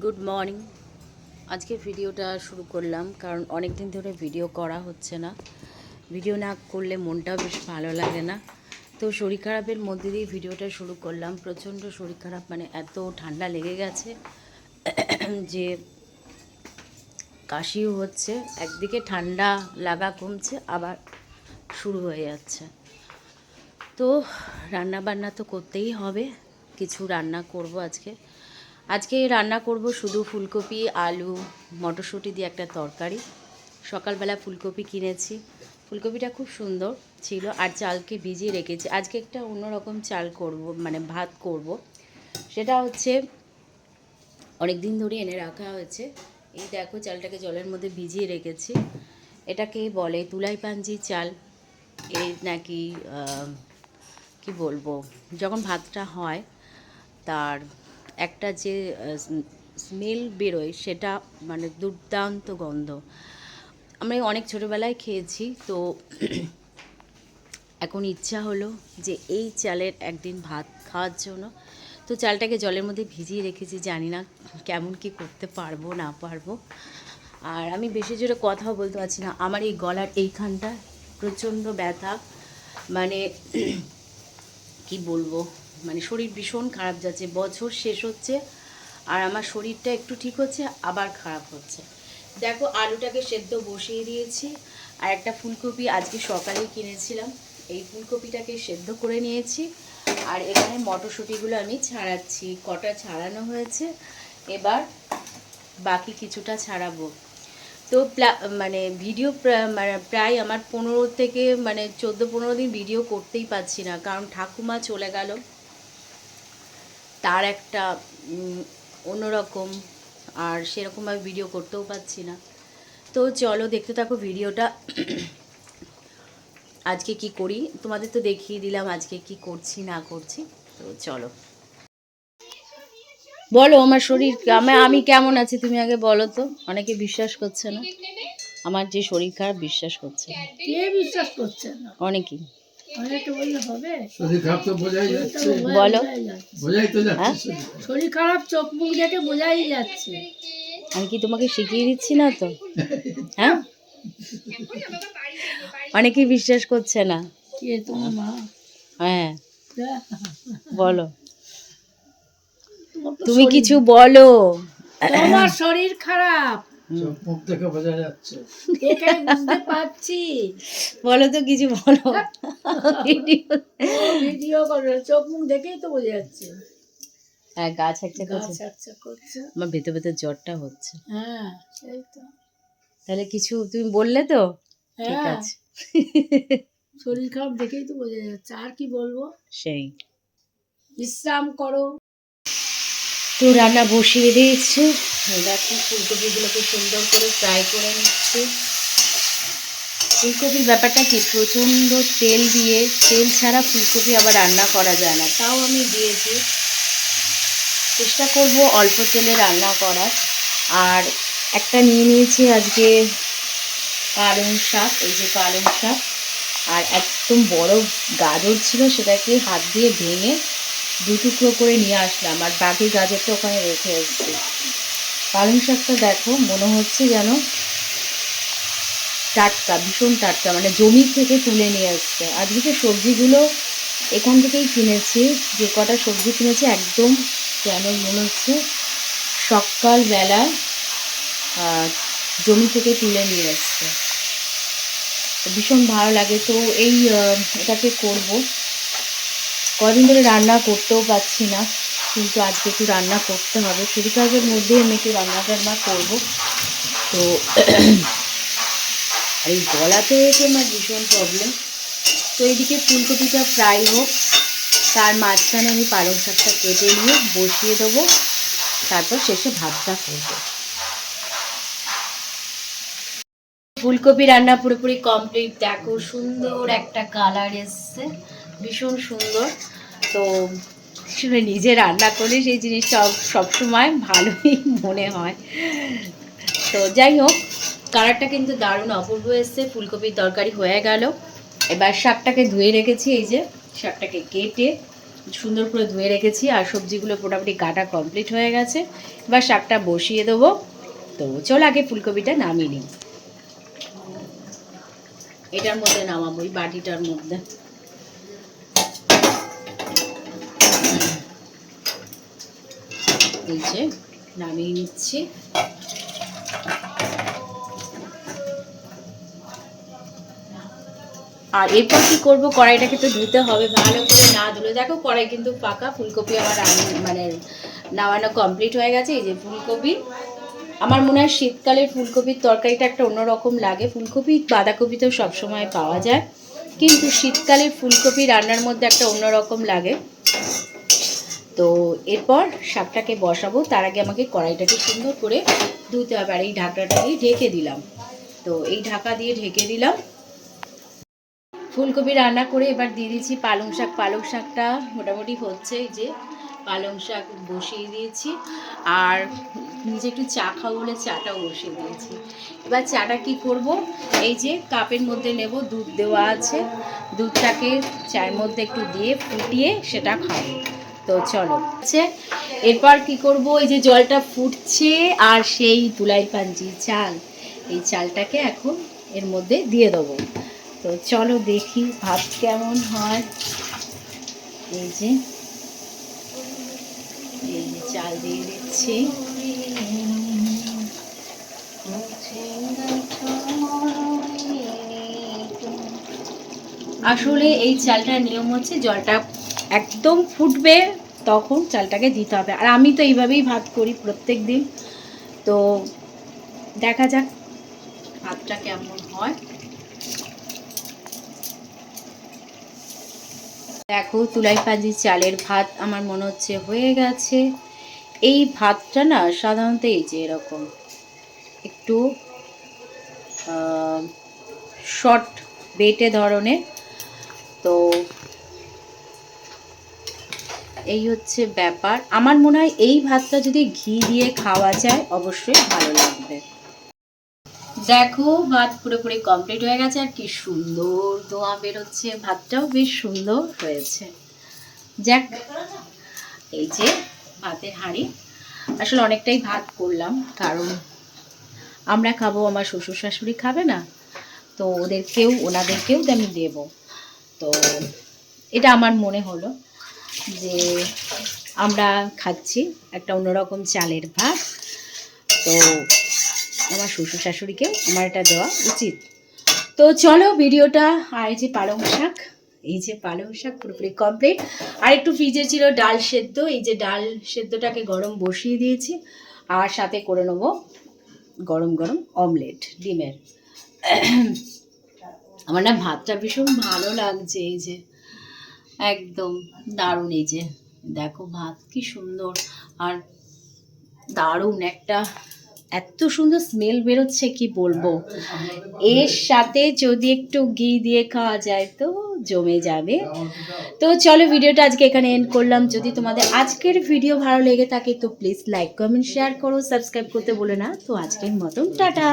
Good morning আজকে ভিডিওটা শুরু করলাম, কারণ অনেক দিন ধরে ভিডিও করা হচ্ছে না। ভিডিও না করলে মনটাও বেশ ভালো লাগে না। তো শরীর খারাপের মধ্যে দিয়ে ভিডিওটা শুরু করলাম। প্রচণ্ড শরীর খারাপ মানে এত ঠান্ডা লেগে গেছে যে কাশিও হচ্ছে। একদিকে ঠান্ডা লাগা কমছে, আবার শুরু হয়ে যাচ্ছে। তো রান্না বান্না তো করতেই হবে। কিছু রান্না করব আজকে। আজকে রান্না করব শুধু ফুলকপি, আলু, মটরশুঁটি দিয়ে একটা তরকারি। সকালবেলা ফুলকপি কিনেছি। ফুলকপিটা খুব সুন্দর ছিল আর চালকে ভিজিয়ে রেখেছি। আজকে একটা অন্যরকম চাল করব মানে ভাত করব। সেটা হচ্ছে অনেক দিন ধরে এনে রাখা হয়েছে। এই দেখো চালটাকে জলের মধ্যে ভিজিয়ে রেখেছি। এটাকে বলে তুলাই পাঞ্জি চাল। এর নাকি কি বলব? যখন ভাতটা হয়, তার একটা যে স্মেল বেরোয় সেটা মানে দুর্দান্ত গন্ধ। আমি অনেক ছোটোবেলায় খেয়েছি, তো এখন ইচ্ছা হলো যে এই চালের একদিন ভাত খাওয়ার জন্য। তো চালটাকে জলের মধ্যে ভিজিয়ে রেখেছি, জানি না কেমন কি করতে পারব, না পারব। আর আমি বেশি জোরে কথাও বলতে পারছি না, আমার এই গলার এইখানটা প্রচণ্ড ব্যথা। মানে কি বলব? মানে শরীর ভীষণ খারাপ যাচ্ছে, বছর শেষ হচ্ছে আর আমার শরীরটা একটু ঠিক হচ্ছে, আবার খারাপ হচ্ছে। দেখো, আলুটাকে সেদ্ধ বসিয়ে দিয়েছি আর একটা ফুলকপি আজকে সকালেই কিনেছিলাম। এই ফুলকপিটাকে সেদ্ধ করে নিয়েছি আর এখানে মটরশুঁটিগুলো আমি ছাড়াচ্ছি। কটা ছাড়ানো হয়েছে, এবার বাকি কিছুটা ছাড়াবো। তো মানে ভিডিও মানে প্রায় আমার পনেরো থেকে মানে চোদ্দ পনেরো দিন ভিডিও করতেই পারছি না, কারণ ঠাকুমা চলে গেল। তার একটা অন্যরকম আর সেরকমভাবে ভিডিও করতেও পারছি না। তো চলো দেখতে থাকো ভিডিওটা আজকে কি করি? তোমাদের তো দেখিয়ে দিলাম আজকে কি করছি না করছি। তো চলো। বলো আমার শরীর আমি আমি কেমন আছি তুমি আগে বলো তো। অনেকে বিশ্বাস করছে না। আমার যে শরীর খারাপ বিশ্বাস করছে না। কে বিশ্বাস করছে না? অনেকেই। বলো। হ্যাঁ? শরীর। খারাপ চোখ মুখ দেখে বোঝাই যাচ্ছে। আমি কি তোমাকে শিখিয়ে দিচ্ছি না তো? হ্যাঁ? অনেকেই বিশ্বাস করছে না। কে তোমার মা? হ্যাঁ। বলো। তুমি কিছু বলো। তোমার শরীর খারাপ। মুখ থেকে বোঝা যাচ্ছে। দেখে বুঝতে পারছি। বলো তো কিছু বলো। ভিডিও করে চোখ মুখ দেখেই তো বোঝা যাচ্ছে। হ্যাঁ গাছ একটা গা করছে। করছে। আমার ভেতর ভেতর জ্বরটা হচ্ছে। হ্যাঁ সেই তো। তাহলে কিছু তুমি বললে তো? ঠিক হ্যাঁ আছে। শরীর খারাপ দেখেই তো বোঝা যাচ্ছে। আর কি বলব? সেই। বিশ্রাম করো। তো রান্না বসিয়ে দিয়েছি। দেখো, ফুলকপিগুলোকে সুন্দর করে ফ্রাই করে নিচ্ছি। ফুলকপির ব্যাপারটা কি, প্রচণ্ড তেল দিয়ে, তেল ছাড়া ফুলকপি আবার রান্না করা যায় না। তাও আমি দিয়েছি। চেষ্টা করব অল্প তেলে রান্না করার। আর একটা নিয়ে নিয়েছি আজকে পালং শাক, এই যে পালং শাক। আর একদম বড় গাজর ছিল, সেটাকে হাত দিয়ে ভেঙে দু টুকরো করে নিয়ে আসলাম আর বাকি গাজরটা ওখানে রেখে এসেছি। পালং শাকটা দেখো, মনে হচ্ছে যেন টাটকা, ভীষণ টাটকা মানে জমি থেকে তুলে নিয়ে এসছে আজকে যে সবজিগুলো এখান থেকেই কিনেছি, যে কটা সবজি কিনেছি, একদম যেন মনে হচ্ছে? সকালবেলা জমি থেকে তুলে নিয়ে এসছে ভীষণ ভালো লাগে। তো এই এটাকে করব। কদিন ধরে রান্না করতেও পারছি না, কিন্তু আজকে একটু রান্না করতে হবে। শরীর খারাপের মধ্যেই আমি একটু রান্না টান্না করব। তো আর এই গলাতে হয়েছে আমার ভীষণ প্রবলেম তো এইদিকে ফুলকপিটা ফ্রাই হোক, তার মাঝখানে আমি পালং শাকটা কেটে নিয়ে বসিয়ে দেবো। তারপর শেষে ভাতটা করব। ফুলকপি রান্না পুরোপুরি কমপ্লিট দেখো সুন্দর একটা কালার এসছে। ভীষণ সুন্দর। তো নিজে রান্না করলে সেই জিনিসটা সবসময় ভালোই মনে হয়। তো যাই হোক, কালারটা কিন্তু দারুণ অপূর্ব এসছে, ফুলকপির তরকারি হয়ে গেল। এবার শাকটাকে ধুয়ে রেখেছি, এই যে শাকটাকে কেটে সুন্দর করে ধুয়ে রেখেছি, আর সবজিগুলো মোটামুটি কাটা কমপ্লিট হয়ে গেছে। এবার শাকটা বসিয়ে দেবো। তো চল আগে ফুলকপিটা নামিয়ে নিই। এটার মধ্যে নামাবো ওই বাটিটার মধ্যে। এই যে নামিয়ে নিচ্ছি। আর এরপর কি করব? কড়াইটাকে তো ধুতে হবে, ভালো করে না ধুলে। দেখো, কড়াই কিন্তু পাকা ফুলকপি আমার মানে নামানো কমপ্লিট হয়ে গেছে। এই যে ফুলকপি, আমার মনে হয় শীতকালের ফুলকপির তরকারিটা একটা অন্যরকম লাগে। ফুলকপি, বাঁধাকপি তো সবসময় পাওয়া যায়। কিন্তু শীতকালের ফুলকপি রান্নার মধ্যে একটা অন্যরকম লাগে। তো এরপর শাকটাকে বসাবো। তার আগে আমাকে কড়াইটাকে সুন্দর করে ধুতে হবে আর এই ঢাকনাটা দিয়ে ঢেকে দিলাম। তো এই ঢাকা দিয়ে ঢেকে দিলাম। ফুলকপি রান্না করে এবার দিয়ে দিয়েছি পালং শাক। পালং শাকটা মোটামুটি হচ্ছে যে পালং শাক বসিয়ে দিয়েছি আর নিজে একটু চা খাব বলে চাটাও বসিয়ে দিয়েছি। এবার চাটা কি করব? এই যে কাপের মধ্যে নেব, দুধ দেওয়া আছে। দুধটাকে চায়ের মধ্যে একটু দিয়ে ফুটিয়ে সেটা খাব। তো চলো। এরপর কি করব? এই যে জলটা ফুটছে আর সেই তুলাই পাঞ্জি চাল। এই চালটাকে এখন এর মধ্যে দিয়ে দেবো। তো চলো দেখি ভাত কেমন হয়। এই যে। এই চাল দিয়ে দিচ্ছি। আসলে এই চালটার নিয়ম হচ্ছে জলটা একদম ফুটবে, তখন চালটাকে দিতে হবে। আর আমি তো এইভাবেই ভাত করি প্রত্যেক দিন। তো দেখা যাক ভাতটা কেমন হয়। দেখো তুলাই পাজি চালের ভাত আমার মনে হচ্ছে হয়ে গেছে। এই ভাতটা না সাধারণত এই যে এরকম একটু শর্ট বেটে ধরনের। তো এই হচ্ছে ব্যাপার। আমার মনে হয় এই ভাতটা যদি ঘি দিয়ে খাওয়া যায়, অবশ্যই ভালো লাগবে। দেখো, ভাত পুরোপুরি কমপ্লিট হয়ে গেছে, আর কি সুন্দর দোয়া বেরোচ্ছে। ভাতটাও বেশ সুন্দর হয়েছে। যাক, এই যে ভাতের হাঁড়ি। আসলে অনেকটাই ভাত করলাম, কারণ আমরা খাব, আমার শ্বশুর শাশুড়ি খাবে না, তো ওদেরকেও, ওনাদেরকেও আমি দেবো। তো এটা আমার মনে হলো। যে আমরা খাচ্ছি একটা অন্যরকম চালের ভাত। তো আমার শ্বশুর শাশুড়িকেও আমার এটা দেওয়া উচিত। তো চলো ভিডিওটা, আর এই যে পালং শাক, এই যে পালং শাক পুরোপুরি কমপ্লিট আর একটু ফ্রিজে ছিল ডাল সেদ্ধ, এই যে ডাল সেদ্ধটাকে গরম বসিয়ে দিয়েছি, আর সাথে করে নেব গরম গরম অমলেট ডিমের। আমার না ভাতটা ভীষণ ভালো লাগছে, এই যে। একদম দারুণ এই যে, দেখো ভাত কি সুন্দর। আর দারুণ একটা, এত সুন্দর স্মেল বেরোচ্ছে কি বলব। এর সাথে যদি একটু ঘি দিয়ে খাওয়া যায় তো জমে যাবে। তো চলো ভিডিওটা আজকে এখানে এন্ড করলাম। যদি তোমাদের আজকের ভিডিও ভালো লেগে থাকে তো প্লিজ লাইক কমেন্ট শেয়ার করো সাবস্ক্রাইব করতে বলে না। তো আজকের মতন টাটা।